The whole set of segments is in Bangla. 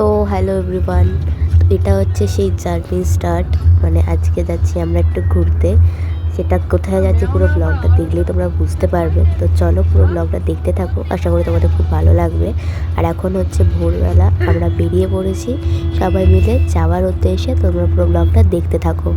সো হ্যালো এভরিওয়ান এটা হচ্ছে সেই জার্নি স্টার্ট মানে আজকে যাচ্ছি আমরা একটু ঘুরতে। সেটা কোথায় যাচ্ছি পুরো ব্লগটা দেখলেই তোমরা বুঝতে পারবে। তো চলো পুরো ব্লগটা দেখতে থাকো। আশা করি তোমাদের খুব ভালো লাগবে। আর এখন হচ্ছে ভোরবেলা আমরা বেরিয়ে পড়েছি। সবাই মিলে যাওয়ার উদ্দেশ্যে তোমরা পুরো ব্লগটা দেখতে থাকো।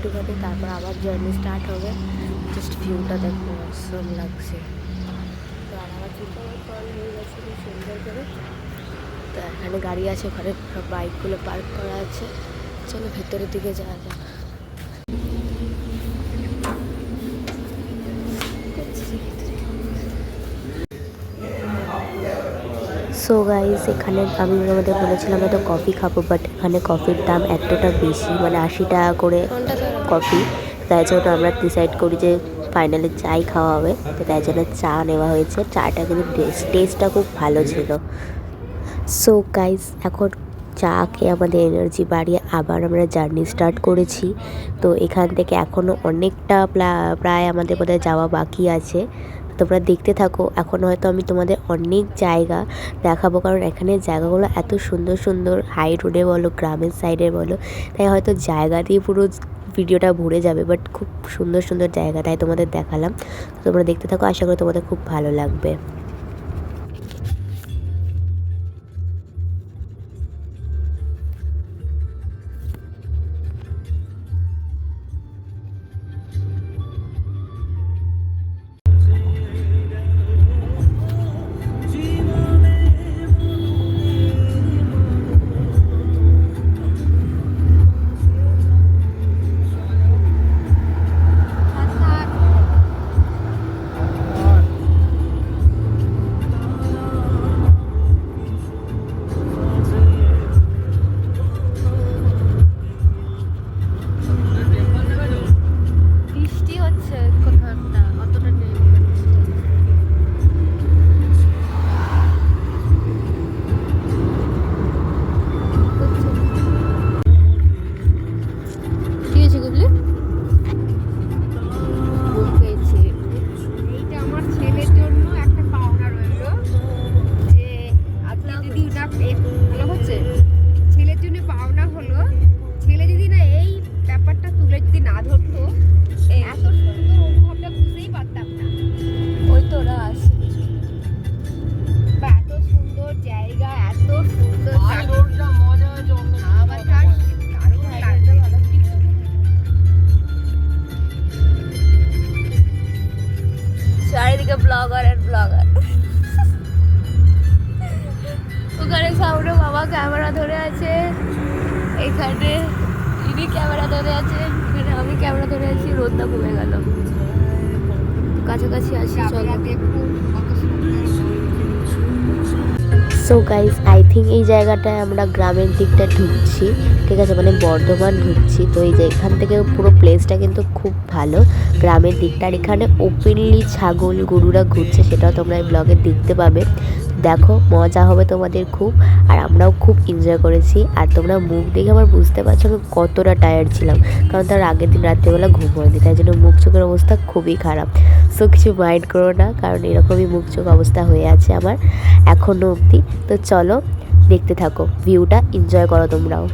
একটুখানি, তারপর আবার জার্নি স্টার্ট হবে। জাস্ট ভিউটা দেখো অসম লাগছে। তো আর আমার চিন্তা কল হয়ে গেছে, খুব সুন্দর করে। তো এখানে গাড়ি আছে ওখানে বাইকগুলো পার্ক করা আছে। চলো ভেতরের দিকে যাওয়া যাক। সো গাইস এখানে আমি আমাদের বলেছিলাম হয়তো কফি খাব বাট এখানে কফির দাম এতটা বেশি মানে আশি টাকা করে। কফি। তাই জন্য আমরা ডিসাইড করি যে ফাইনালি চাই খাওয়া হবে। তো তাই জন্য চা নেওয়া হয়েছে। চাটা কিন্তু টেস্টটা খুব ভালো ছিল। সো গাইস এখন চা খেয়ে আমাদের এনার্জি বাড়িয়ে আবার আমরা জার্নি স্টার্ট করেছি। তো এখান থেকে এখনও অনেকটা প্রায় আমাদের বোধহয় যাওয়া বাকি আছে। তোমরা দেখতে থাকো, এখন হয়তো আমি তোমাদের অনেক জায়গা দেখাবো। কারণ এখানে জায়গাগুলো এত সুন্দর সুন্দর। হাই রোডে বলো, গ্রামের সাইডে বলো, তাই হয়তো জায়গা দিয়ে পুরো ভিডিওটা ভরে যাবে বাট খুব সুন্দর সুন্দর জায়গা, তাই তোমাদের দেখালাম। তোমরা দেখতে থাকো, আশা করি তোমাদের খুব ভালো লাগবে। কাছাকাছি আসি চলো। সো গাইজ আই থিঙ্ক এই জায়গাটায় আমরা গ্রামের দিকটা ঢুকছি ঠিক আছে? মানে বর্ধমান ঢুকছি। তো এই যে এখান থেকে পুরো প্লেসটা কিন্তু খুব ভালো। গ্রামের দিকটা আর এখানে ওপেনলি ছাগল গরুরা ঘুরছে সেটাও তোমরা এই ব্লগে দেখতে পাবে। দেখো মজা হবে তোমাদের খুব। আর আমরাও খুব এনজয় করেছি। আর তোমরা মুখ দেখে আমার বুঝতে পারছ আমি কতটা টায়ার্ড ছিলাম। কারণ তার আগের দিন রাত্রিবেলা ঘুম হয়নি তাই জন্য মুখ চোখের অবস্থা খুবই খারাপ। সো কিছু মাইন্ড করো না, কারণ এরকমই মুখ চোখ অবস্থা হয়ে আছে আমার এখনও অবধি। তো চলো দেখতে থাকো ভিউটা এনজয় করো তোমরাও।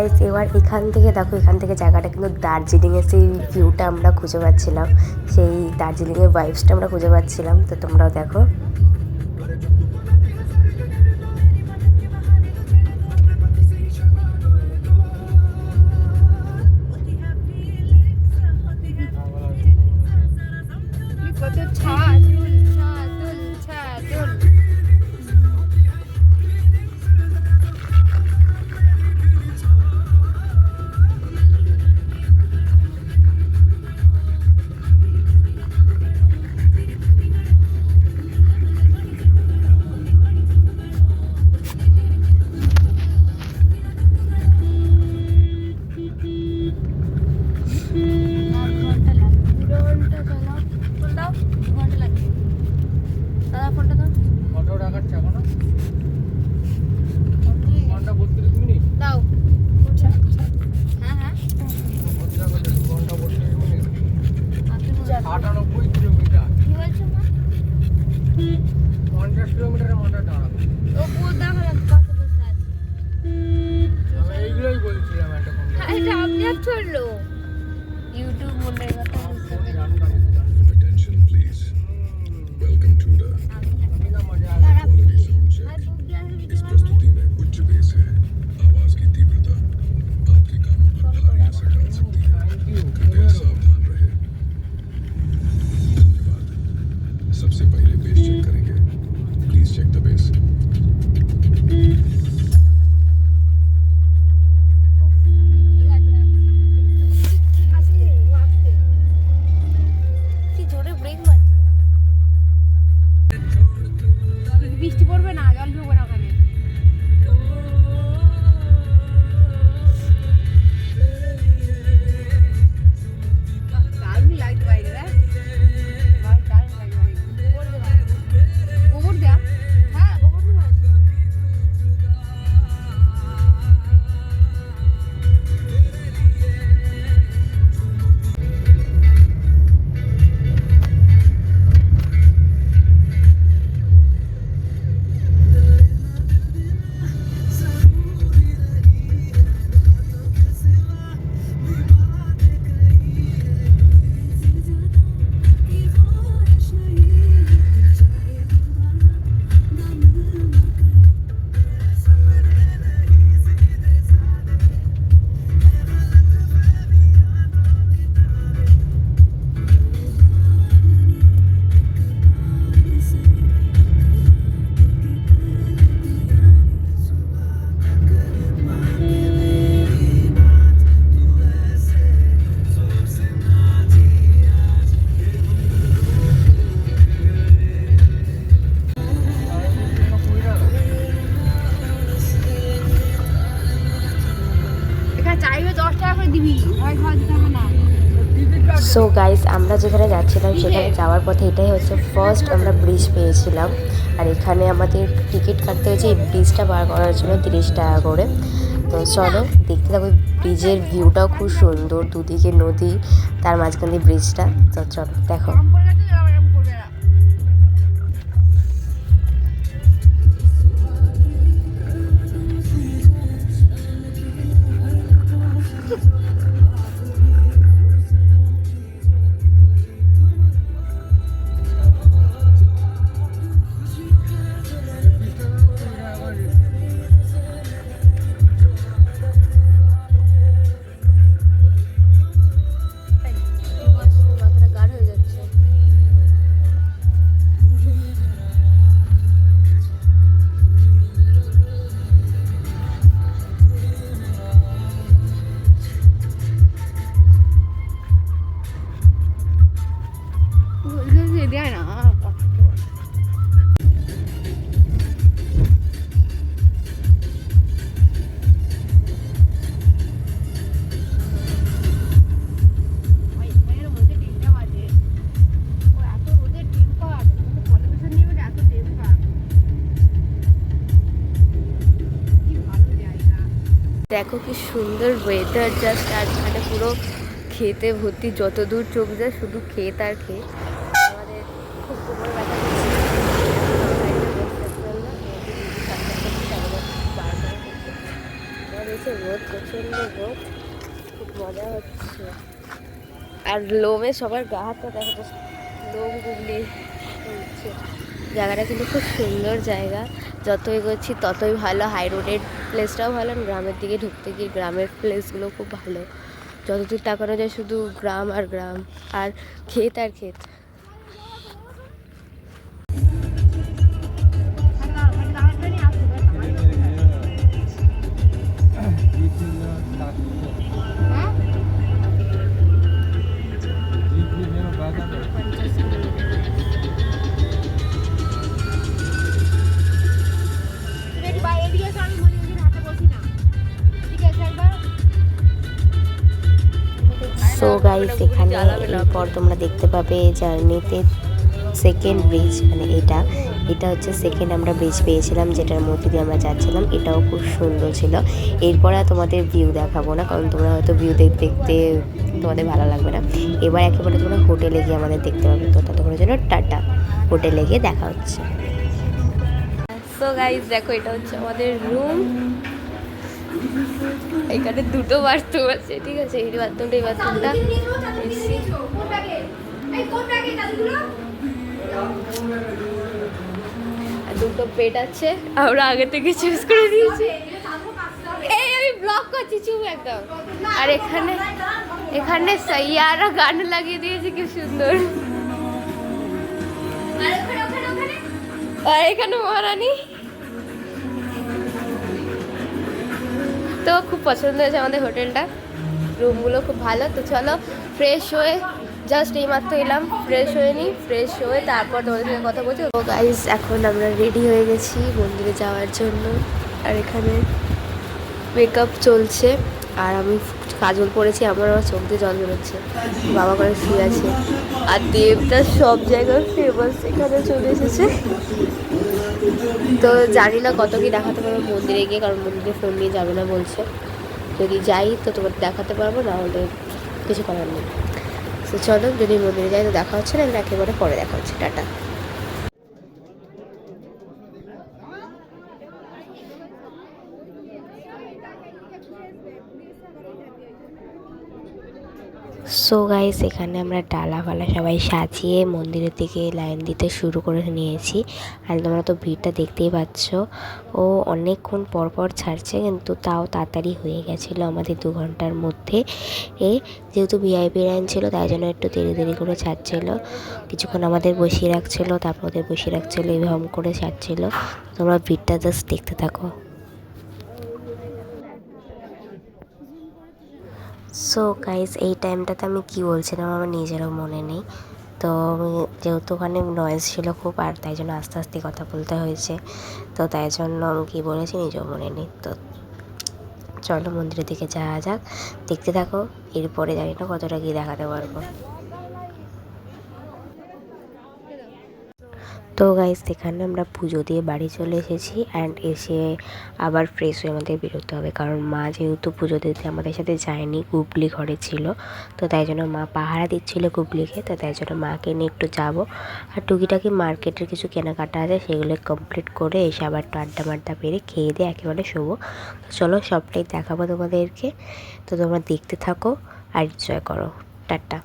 গাইস এবার এখান থেকে দেখো, এখান থেকে জায়গাটা কিন্তু দার্জিলিংয়ের সেই ভিউটা আমরা খুঁজে পাচ্ছিলাম। সেই দার্জিলিংয়ের ভাইবসটা আমরা খুঁজে পাচ্ছিলাম। তো তোমরাও দেখো। যাচ্ছিলাম সেখানে যাওয়ার পথে এটাই হচ্ছে ফার্স্ট আমরা ব্রিজ পেয়েছিলাম। আর এখানে আমাদের টিকিট কাটতে হয়েছে এই ব্রিজটা বার করার জন্য তিরিশ টাকা করে। তো চলো দেখতে থাকো ব্রিজের ভিউটাও খুব সুন্দর দুদিকে নদী তার মাঝখান দিয়ে ব্রিজটা তো চলো দেখো। দেখো কি সুন্দর ওয়েদার জাস্ট আর এখানে পুরো খেতে ভর্তি যত দূর চোখ যায় শুধু ক্ষেত আর আমাদের খুব। রোদ প্রচণ্ড রোদ খুব মজা হচ্ছে আর লোমে সবার গা হাতটা দেখা যাচ্ছে লোম গুগলি জায়গাটা কিন্তু খুব সুন্দর জায়গা যত এগোচ্ছি, ততই ভালো। হাই রোডের প্লেসটাও ভালো গ্রামের দিকে ঢুকতে গিয়ে গ্রামের প্লেসগুলো খুব ভালো। যতদূর তাকানো যায় শুধু গ্রাম আর গ্রাম। আর ক্ষেত আর ক্ষেত। সো গাইস এখানে এরপর তোমরা দেখতে পাবে জার্নিতে সেকেন্ড ব্রিজ মানে এটা। এটা হচ্ছে সেকেন্ড আমরা ব্রিজ পেয়েছিলাম, যেটার মধ্যে দিয়ে আমরা যাচ্ছিলাম। এটাও খুব সুন্দর ছিল। এরপর তোমাদের ভিউ দেখাবো না, কারণ তোমরা হয়তো ভিউ দেখতে দেখতে তোমাদের ভালো লাগবে না। এবার একেবারে তোমরা হোটেলে গিয়ে আমাদের দেখতে পাবে। তো ততক্ষণের জন্য টাটা। হোটেলে গিয়ে দেখা হচ্ছে। সো গাইজ দেখো এটা হচ্ছে আমাদের রুম এখানে দুটো বাথরুম আছে ঠিক আছে? এই বাথরুমটা এই বাথরুমটা আর দুটো পেট আছে আমরা আগে থেকে চুজ করে দিয়েছি। এই আমি ব্লগ করছি চুপ একদম। আর এখানে এখানে সাইয়ারা গান লাগিয়ে দিয়েছে কি সুন্দর। আর এখানে মহারানী। তো খুব পছন্দ হয়েছে আমাদের হোটেলটা। রুমগুলো খুব ভালো। তো চলো ফ্রেশ হয়ে জাস্ট এইমাত্র এলাম। ফ্রেশ হয়ে নিই ফ্রেশ হয়ে তারপর তোমাদের সঙ্গে কথা বলছি। ও গাইজ এখন আমরা রেডি হয়ে গেছি মন্দিরে যাওয়ার জন্য। আর এখানে মেকআপ চলছে। আর আমি কাজল পড়েছি আমার আমার চোখ দিয়ে জল বেরোচ্ছে। বাবা করে শুয়ে আছে। আর দেবটা সব জায়গায় ফেমাস এখানে চলে এসেছে। তো জানি না কত কি দেখাতে পারব মন্দিরে গিয়ে, কারণ মন্দিরে ফোন নিয়ে যাবে না বলছে। যদি যাই তো তোমার দেখাতে পারব, না হলে কিছু করার নেই। তো চলো, যদি মন্দিরে যাই তো দেখা হচ্ছে না, একেবারে পরে দেখা হচ্ছে। টাটা। সো গাইস এখানে আমরা ডালা ফালা সবাই সাজিয়ে মন্দিরের দিকে লাইন দিতে শুরু করে নিয়েছি। আর তোমরা তো ভিড়টা দেখতেই পাচ্ছ। ও অনেকক্ষণ পর পর ছাড়ছে, কিন্তু তাও তাড়াতাড়ি হয়ে গেছিল আমাদের দু ঘণ্টার মধ্যে। এ যেহেতু ভিআইপি লাইন ছিল, তাই জন্য একটু দেরি দেরি করে ছাড়ছিল। কিছুক্ষণ আমাদের বসিয়ে রাখছিলো, তারপর ওদের বসিয়ে রাখছিলো এরকম করে ছাড়ছিল। তোমরা ভিড়টা জাস্ট দেখতে থাকো। সো গাইজ এই টাইমটাতে আমি কি বলছিলাম আমার নিজেরও মনে নেই। তো যেহেতু ওখানে নয়েজ ছিল খুব, আর তাই জন্য আস্তে আস্তে কথা বলতে হয়েছে। তো, তাই জন্য আমি কী বলেছি, নিজেও মনে নেই। তো, চলো মন্দিরের দিকে যাওয়া যাক। দেখতে থাকো, এরপরে জানি না কতটা কী দেখাতে পারব। তো গাইস এখানে আমরা পুজো দিয়ে বাড়ি চলে এসেছি অ্যান্ড এসে আবার ফ্রেশ হয়ে আমাদের বেরোতে হবে। কারণ মা যেহেতু পুজো দিতে আমাদের সাথে যায়নি, গুবলি ঘরে ছিল। তো তাই জন্য মা পাহারা দিচ্ছিল গুবলিকে, তো তাই জন্য মাকে নিয়ে একটু যাব। আর টুকিটাকি মার্কেটের কিছু কেনাকাটা আছে, সেগুলো কমপ্লিট করে এসে আবার একটু আড্ডা মাড্ডা পেরে খেয়ে দিয়ে একেবারে শোবো। তো চলো সবটাই দেখাবো তোমাদেরকে। তো তোমরা দেখতে থাকো আর এনজয় করো। টাটা।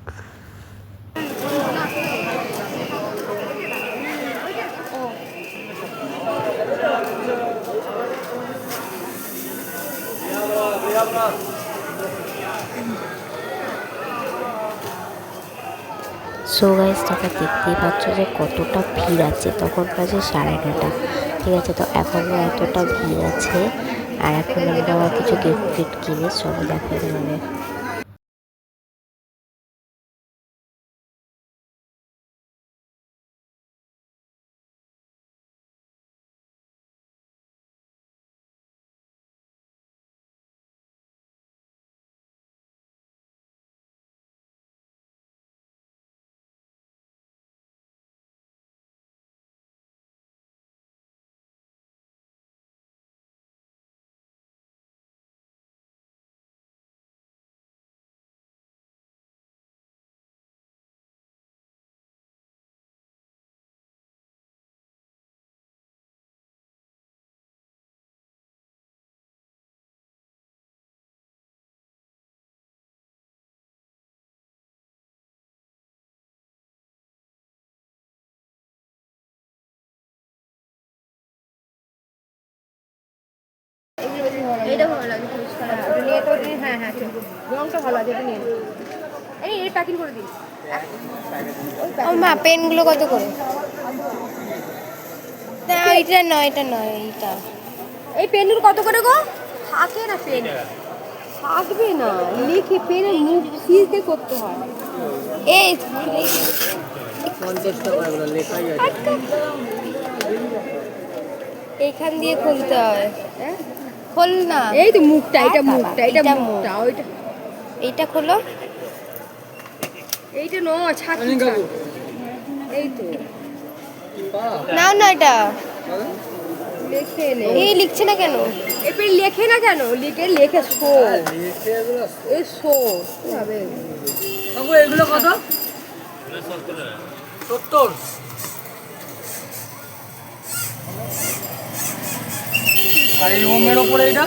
সো গাইজ তোমরা দেখতেই পাচ্ছ যে কতটা ভিড় আছে। তখন বাজে সাড়ে নটা, ঠিক আছে? তো এখনও এতটা ভিড় আছে, আর এখন আমরা কিছু গিফট ফিফট কিনে সব দেখা তোমাদের। এইটা ভালো লাগে সবুজ কালার ওটা নিয়ে তো হ্যাঁ হ্যাঁ রংটা ভালো আছে এটা নিয়ে এই এই প্যাকিং করে দিন ও মা পেনগুলো কত করে? না এটা নয় এটা নয় এইটা। এই পেনগুলো কত করে গো? থাকে না পেন। থাকবে না। লিখে পেনের মুখ সিজতে করতে হয়। এই এইখান দিয়ে খুলতে হয়? খোল না। এই তো মুখটা এটা মুখটা এটা এইটা মুখটা ওইটা। এইটা খোলো। এইটা নয় ছাকি এই তো। নাও না এটা। লেখে নে। এই লিখছে না কেন? এই পেন লেখে না কেন? লিখে লেখে শো। এই শো। হবে? কাকু এগুলো কত? সত্তর। আর এটা?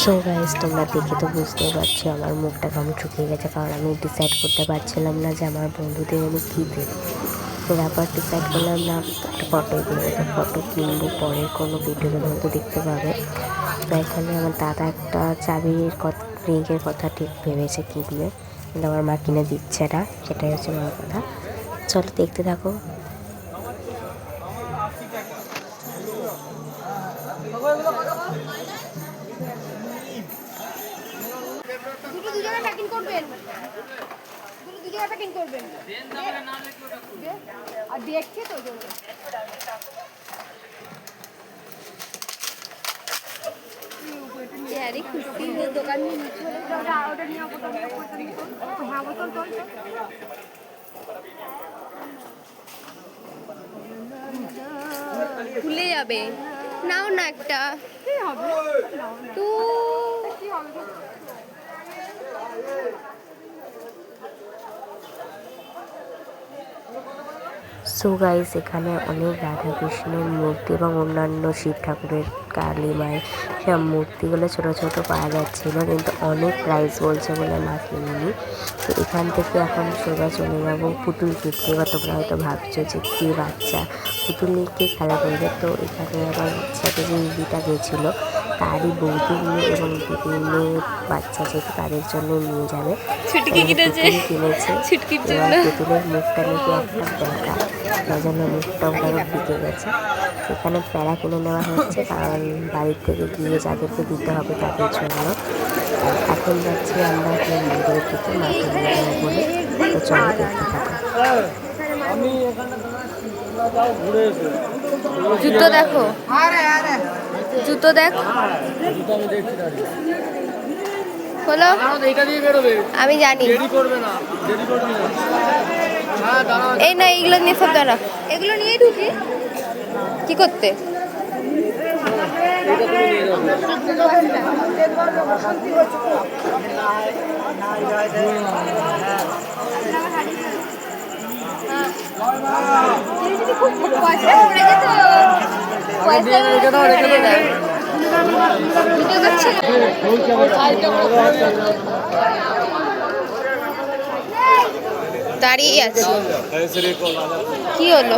সো গাইজ তোমরা দেখে তো বুঝতেই পারছ, আমার মুখটা কেমন শুকিয়ে গেছে, কারণ আমি ডিসাইড করতে পারছিলাম না যে আমার বন্ধুদের আমি কী দেবো। তো ব্যাপার ডিসাইড করলাম না একটা ফটো কিনবো তো ফটো কিনবো পরে, কোনো ভিডিওর মধ্যে দেখতে পাবে। তো এখানে আমার দাদা একটা চাবির রিংয়ের কথা ঠিক ভেবেছে কিনবে কিন্তু আমার মা কিনে দিচ্ছে না, সেটাই হচ্ছে আমার কথা। চলো দেখতে থাকো। প্যাকিং করবেন আর দেখছে তো জন্য। আরে খুশি। দোকান ওটা ওটা নিয়ে হ্যাঁ বোতল তো। খুলে যাবে। নাও না একটা। কি হবে? তো কি হবে? সো গাইস এখানে অনেক রাধা কৃষ্ণের মূর্তি এবং অন্যান্য শিব ঠাকুরের কালী মায়ের সব মূর্তিগুলো ছোট ছোট পাওয়া যাচ্ছিল কিন্তু অনেক প্রাইস বলছে বলে মা কিনিনি তো এখান থেকে এখন সোজা চলে যাব পুতুল কিনতে এবার তোমরা হয়তো ভাবছ যে কী বাচ্চা? পুতুল নিয়ে কে খেলা করবে? তো এখানে আমার সাথে যে দিদিটা গেছিল তারই বৌদি মেয়ে এবং দিদির মেয়ে বাচ্চা যেহেতু তাদের জন্য নিয়ে যাবে কিনেছে। পুতুলের মুখটা নাকি একটা প্যাঁকা তাই জন্য মুখটা ঢুকে গেছে। এখানে প্যারা কিনে নেওয়া হচ্ছে কারণ বাড়ির থেকে গিয়ে যাদেরকে দিতে হবে তাদের জন্য। এখন যাচ্ছি আমরা একটা মন্দিরের দিকে মাকে নিয়ে যাব বলে তো চলো দেখতে থাকো। জুতো দেখো। জুতো দেখ। হলো আমি জানি। দেরি করবে না। দেরি করবি না। দাঁড়াও এই না এইগুলো নিয়ে সব দাঁড়া। এগুলো নিয়ে ঢুকি। কি করতে? এটা তুমি নিয়ে যাবে পয়সা পড়ে যেত পয়সা রেখে দাও রেখে দাও ভিডিও করছিল দাঁড়িয়ে আছে। কি হলো?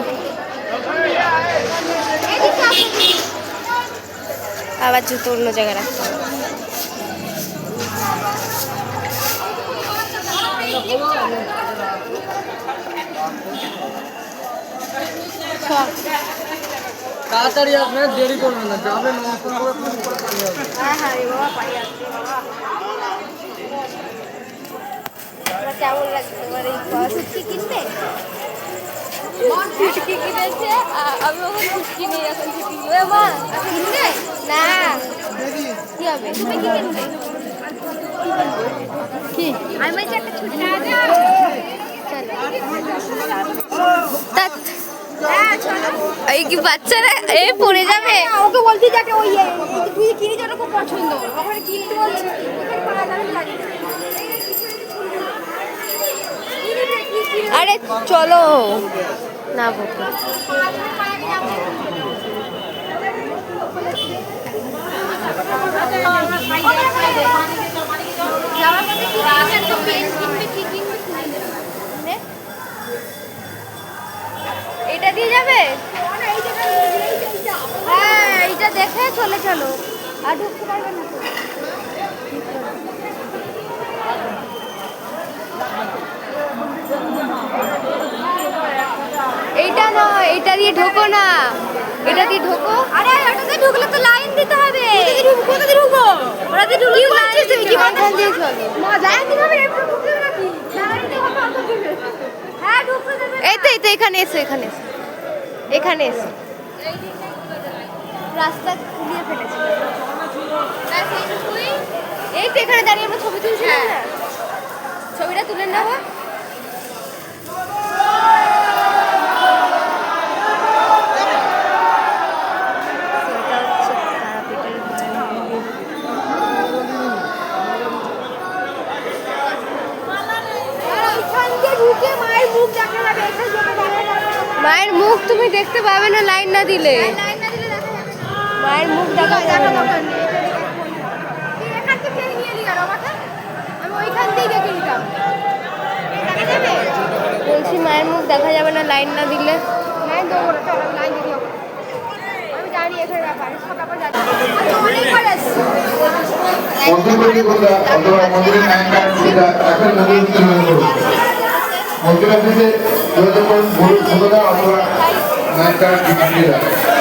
আবার জুতো অন্য জায়গায় রাখতে তাড়াতাড়ি আসবে দেরি করবে না যাবে নমস্কার করে ফোন করে চলে যাবে হ্যাঁ হ্যাঁ বাবা পাই আসছে বাবা আমার কেমন লাগছে তোমার এই ফুচকি কিনবে ফুচকি কিনেছে আমি ওখানে ফুচকি নিয়ে এখন ছুটি মা কিনবে? না। কি হবে? তুমি কি কিনবে? কি? আমি বলছি একটা ছুটি না আছে তা হ্যাঁ চলো এই কি বাচ্চারা এ পড়ে যাবে? হ্যাঁ, ওকে বলছি যে একটা ওই তুই কিনে যেটা খুব পছন্দ ওখানে কিনতে বলছি পাওয়া যাবে। আরে চলো। না, বকে এটা দিয়ে যাবে? হ্যাঁ এইটা দেখে চলে চলো। আর ঢুকতে পারবে না এইটা নয় এটা দিয়ে ঢোকো না। এটা দিয়ে ঢোকো। আরে ওটাতে ঢুকলে তো লাইন দিতে হবে। কোথাতে ঢুকবো ওটাতে ঢুকলে কি বলছিস তুই? কি মাঝখান দিয়ে চলো লাইন দিতে হবে ঢুকতে হবে নাকি। হ্যাঁ ঢুকতে দেবে এই তো এই তো এখানে এসো এখানে এসো। এখানে এসো। রাস্তা খুলিয়ে ফেলেছে। এই তো এখানে দাঁড়িয়ে আমরা ছবি তুলছি না? ছবিটা তুলে নেব ওইখান দিয়ে ঢুকে মায়ের মুখ দেখা যাবে এখানে জমে দাঁড়ায় দাঁড়ায় মায়ের মুখ তুমি দেখতে পাবে না লাইন না দিলে। লাইন না দিলে দেখা যাবে না। মায়ের মুখ দেখা দেখা যাবে না। বলছি মায়ের মুখ দেখা যাবে না লাইন না দিলে। লাইন দেবো লাইন আমি জানি এখানে ব্যাপার সব ব্যাপার মন্দিরের অথবা Nata y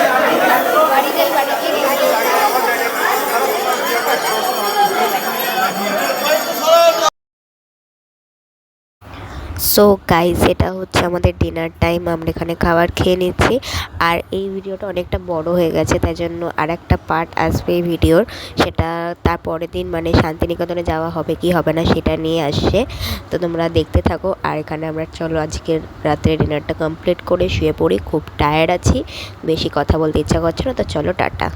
সো গাইজ এটা হচ্ছে আমাদের ডিনার টাইম আমরা এখানে খাবার খেয়ে নিচ্ছি। আর এই ভিডিওটা অনেকটা বড় হয়ে গেছে, তাই জন্য আর একটা পার্ট আসবে এই ভিডিওর। সেটা তার পরের দিন মানে শান্তিনিকেতনে যাওয়া হবে কি হবে না, সেটা নিয়ে আসছে। তো তোমরা দেখতে থাকো। আর এখানে আমরা চলো, আজকের রাত্রে ডিনারটা কমপ্লিট করে শুয়ে পড়ি। খুব টায়ার্ড আছি। বেশি কথা বলতে ইচ্ছা করছে না, তো চলো, টাটা।